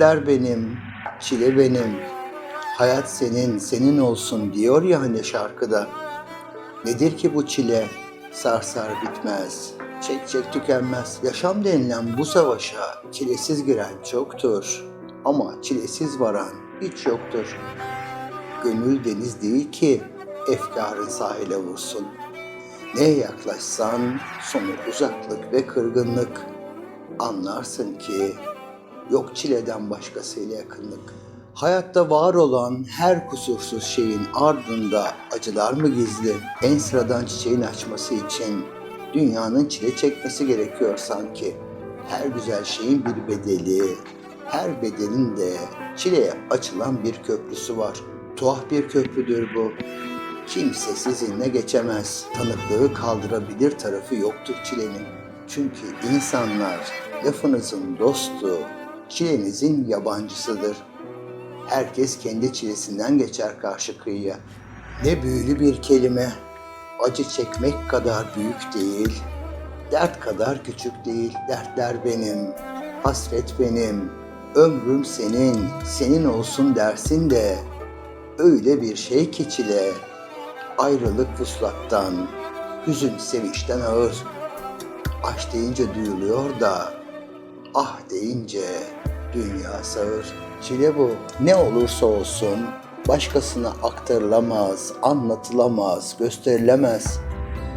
dertler benim, çile benim. Hayat senin, senin olsun diyor ya hani şarkıda. Nedir ki bu çile? Sarsar bitmez, çek çek tükenmez. Yaşam denilen bu savaşa çilesiz giren çoktur. Ama çilesiz varan hiç yoktur. Gönül deniz değil ki efkarın sahile vursun. Neye yaklaşsan sonu uzaklık ve kırgınlık. Anlarsın ki yok çileden başkasıyla yakınlık. Hayatta var olan her kusursuz şeyin ardında acılar mı gizli? En sıradan çiçeğin açması için dünyanın çile çekmesi gerekiyor sanki. Her güzel şeyin bir bedeli, her bedelin de çileye açılan bir köprüsü var. Tuhaf bir köprüdür bu. Kimse sizinle geçemez. Tanıklığı kaldırabilir tarafı yoktur çilenin. Çünkü insanlar lafınızın dostu, çilenizin yabancısıdır. Herkes kendi çilesinden geçer karşı kıyıya. Ne büyülü bir kelime. Acı çekmek kadar büyük değil. Dert kadar küçük değil. Dertler benim, hasret benim, ömrüm senin, senin olsun dersin de öyle bir şey ki çile. Ayrılık vuslattan, hüzün sevinçten ağır. Aşk deyince duyuluyor da, ah deyince dünya sağır. Çile bu. Ne olursa olsun başkasına aktarılamaz, anlatılamaz, gösterilemez.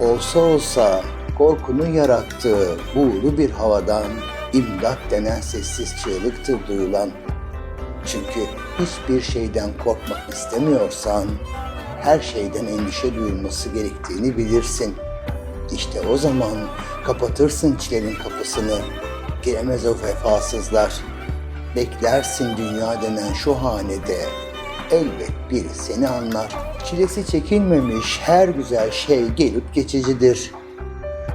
Olsa olsa korkunun yarattığı buğulu bir havadan imdat denen sessiz çığlıktır duyulan. Çünkü hiçbir şeyden korkmak istemiyorsan her şeyden endişe duyulması gerektiğini bilirsin. İşte o zaman kapatırsın çilenin kapısını. Giremez o vefasızlar. Beklersin dünya denen şu hanede. Elbet biri seni anlar. Çilesi çekilmemiş her güzel şey gelip geçicidir.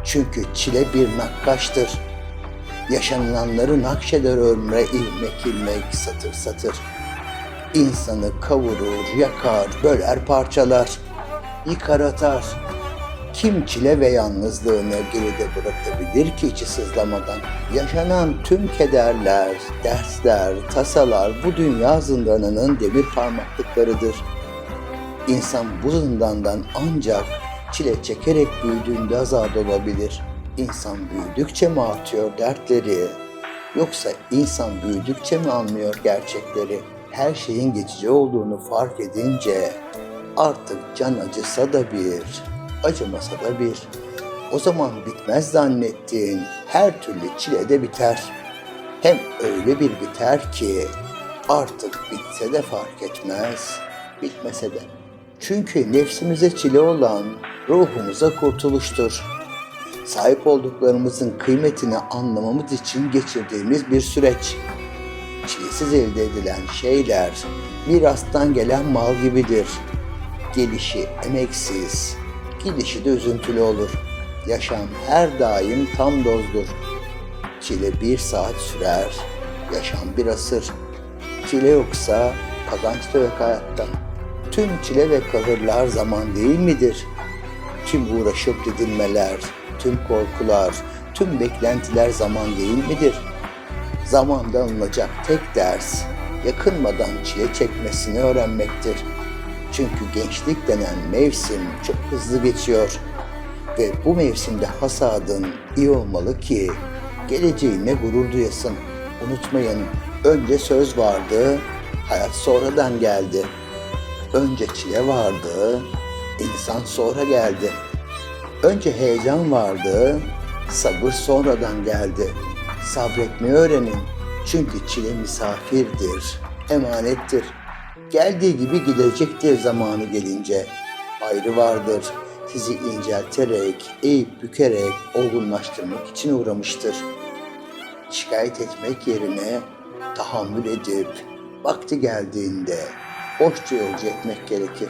Çünkü çile bir nakkaştır. Yaşanılanları nakşeder ömre ilmek ilmek satır satır. İnsanı kavurur, yakar, böler parçalar, yıkar atar. Kim çile ve yalnızlığını geride bırakabilir ki içi sızlamadan? Yaşanan tüm kederler, dersler, tasalar bu dünya zindanının demir parmaklıklarıdır. İnsan bu zindandan ancak çile çekerek büyüdüğünde azad olabilir. İnsan büyüdükçe mi artıyor dertleri? Yoksa insan büyüdükçe mi anlıyor gerçekleri? Her şeyin geçici olduğunu fark edince artık can acısa da bir, acımasa da bir. O zaman bitmez zannettiğin her türlü çile de biter. Hem öyle bir biter ki artık bitse de fark etmez, bitmese de. Çünkü nefsimize çile olan ruhumuza kurtuluştur. Sahip olduklarımızın kıymetini anlamamız için geçirdiğimiz bir süreç. Çilesiz elde edilen şeyler mirastan gelen mal gibidir. Gelişi emeksiz, gidişi de üzüntülü olur. Yaşam her daim tam dozdur. Çile bir saat sürer, yaşam bir asır. Çile yoksa kazanç da yok hayatta. Tüm çile ve kahırlar zaman değil midir? Tüm uğraşıp didilmeler, tüm korkular, tüm beklentiler zaman değil midir? Zamanda alınacak tek ders, yakınmadan çile çekmesini öğrenmektir. Çünkü gençlik denen mevsim çok hızlı geçiyor ve bu mevsimde hasadın iyi olmalı ki geleceğine gurur duyasın. Unutmayın, önce söz vardı, hayat sonradan geldi. Önce çile vardı, insan sonra geldi. Önce heyecan vardı, sabır sonradan geldi. Sabretmeyi öğrenin. Çünkü çile misafirdir, emanettir. Geldiği gibi gidecektir zamanı gelince. Ayrı vardır. Sizi incelterek, eğip bükerek olgunlaştırmak için uğramıştır. Şikayet etmek yerine tahammül edip vakti geldiğinde hoşça yolcu etmek gerekir.